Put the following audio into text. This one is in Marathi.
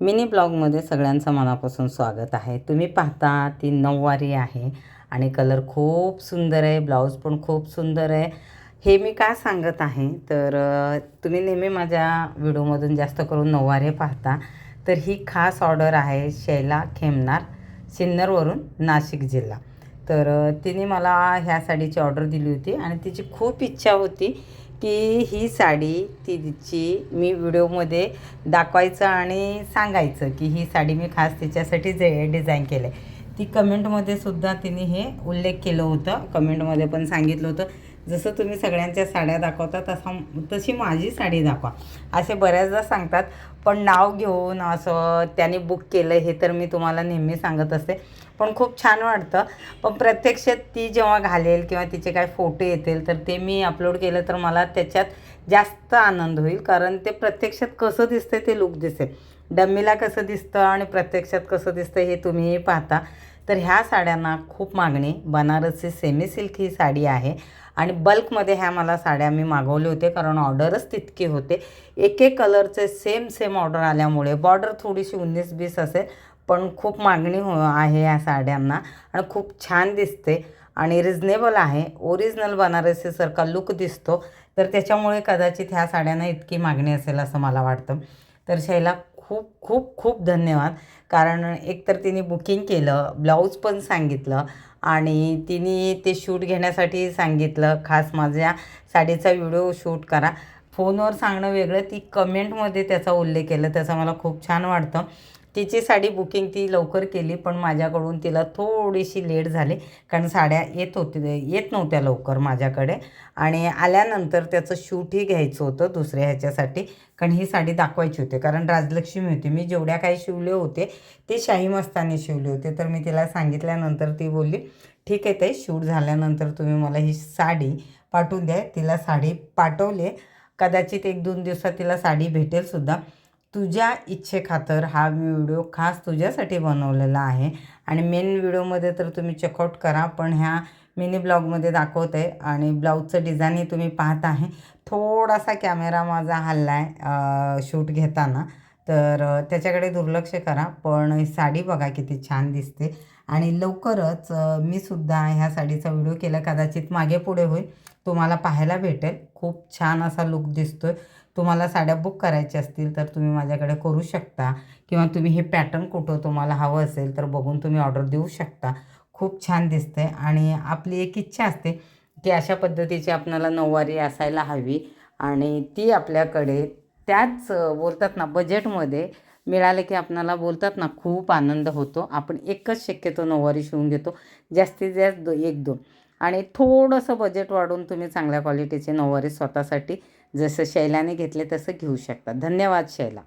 मिनी ब्लॉगमध्ये सगळ्यांचं मनापासून स्वागत आहे. तुम्ही पाहता ती नऊवारी आहे आणि कलर खूप सुंदर आहे ब्लाऊज पण खूप सुंदर आहे. हे मी का सांगत आहे? तर तुम्ही नेहमी माझ्या व्हिडिओमधून जास्त करून नऊवारी पाहता. तर ही खास ऑर्डर आहे शैला खेमनार सिन्नरवरून नाशिक जिल्हा. तर तिने मला ह्या साडीची ऑर्डर दिली होती आणि तिची खूप इच्छा होती की ही साडी तिची मी व्हिडिओमध्ये दाखवायचं आणि सांगायचं की ही साडी मी खास तिच्यासाठी जे डिझाईन केलं आहे. ती कमेंटमध्ये सुद्धा तिने हे उल्लेख केलं होतं. कमेंटमध्ये पण सांगितलं होतं जसं तुम्ही सगळ्यांच्या साड्या दाखवता तसा तशी माझी साडी दाखवा. असे बऱ्याचदा सांगतात. पण नाव घेऊन असं त्याने बुक केलं हे तर मी तुम्हाला नेहमी सांगत असते. पण खूप छान वाटतं. पण प्रत्यक्षात ती जेव्हा घालेल किंवा तिचे काय फोटो येतील तर ते मी अपलोड केलं तर मला त्याच्यात जास्त आनंद होईल. कारण ते प्रत्यक्षात कसं दिसतं ते लुक दिसेल. डम्मीला कसं दिसतं आणि प्रत्यक्षात कसं दिसतं हे तुम्हीही पाहता. तर ह्या साड्यांना खूप मागणी. बनारसी सेमी सिल्क ही साडी आहे. आणि बल्कमध्ये ह्या मला साड्या मी मागवले होते कारण ऑर्डरच तितके होते. एक एक कलरचे सेम सेम ऑर्डर आल्यामुळे. बॉर्डर थोडीशी उन्नीस बीस असेल. पण खूप मागणी हो आहे या साड्यांना आणि खूप छान दिसते आणि रिजनेबल आहे. ओरिजिनल बनारसीसारखा लुक दिसतो. तर त्याच्यामुळे कदाचित ह्या साड्यांना इतकी मागणी असेल असं मला वाटतं. तर शैला खूप खूप खूप धन्यवाद. कारण एकतर तिने बुकिंग केलं ब्लाऊज पण सांगितलं आणि तिने ते शूट घेण्यासाठी सांगितलं. खास माझ्या साडीचा व्हिडिओ शूट करा. फोनवर सांगणं वेगळं ती कमेंटमध्ये त्याचा उल्लेख केला. त्याचा मला खूप छान वाटतं. तिची साडी बुकिंग ती लवकर केली पण माझ्याकडून तिला थोडीशी लेट झाली. कारण साड्या येत होती येत नव्हत्या लवकर माझ्याकडे. आणि आल्यानंतर त्याचं शूटही घ्यायचं होतं दुसऱ्या ह्याच्यासाठी. कारण ही साडी दाखवायची होती. कारण राजलक्ष्मी होती. मी जेवढ्या काही शिवले होते ते शाही मस्तानी शिवले होते. तर मी तिला सांगितल्यानंतर ती बोलली ठीक आहे ते शूट झाल्यानंतर तुम्ही मला ही साडी पाठवून द्या. तिला साडी पाठवली कदाचित एक दोन दिवसात तिला साडी भेटेलसुद्धा तुझ्या इच्छेखातर हा व्हिडिओ खास तुझ्यासाठी बनवलेला आहे. आणि मेन व्हिडिओमध्ये तर तुम्ही चेकआउट करा पण ह्या मिनी ब्लॉगमध्ये दाखवत. आहे आणि ब्लाऊजचं डिझाईनही तुम्ही पाहत आहे. थोडासा कॅमेरा माझा हल्ला आहे शूट घेताना. तर त्याच्याकडे दुर्लक्ष करा पण साडी बघा किती छान दिसते. आणि लवकरच मी सुद्धा ह्या साडीचा व्हिडिओ केला कदाचित मागे पुढे होईल. तुम्हाला पाहायला भेटेल. खूप छान असा लुक आहे तुम्हाला साड्या बुक करायच्या असतील तर तुम्ही माझ्याकडे करू शकता. किंवा तुम्ही हे पॅटर्न कुठं तुम्हाला हवं असेल तर बघून तुम्ही ऑर्डर देऊ शकता. खूप छान दिसते आणि आपली एक इच्छा असते की अशा पद्धतीची आपल्याला नऊवारी असायला हवी. आणि ती आपल्याकडे त्याच बोलतात ना बजेटमध्ये मिळाले की आपणाला बोलतात ना खूप आनंद होतो. आपण एकच शक्यतो नऊवारी शिवून घेतो. जास्तीत जास्त दो एक दोन. आणि थोडंसं बजेट वाढवून तुम्ही चांगल्या क्वालिटीचे नऊवारी स्वतःसाठी जसं शैलाने घेतले तसं घेऊ शकता. धन्यवाद शैला.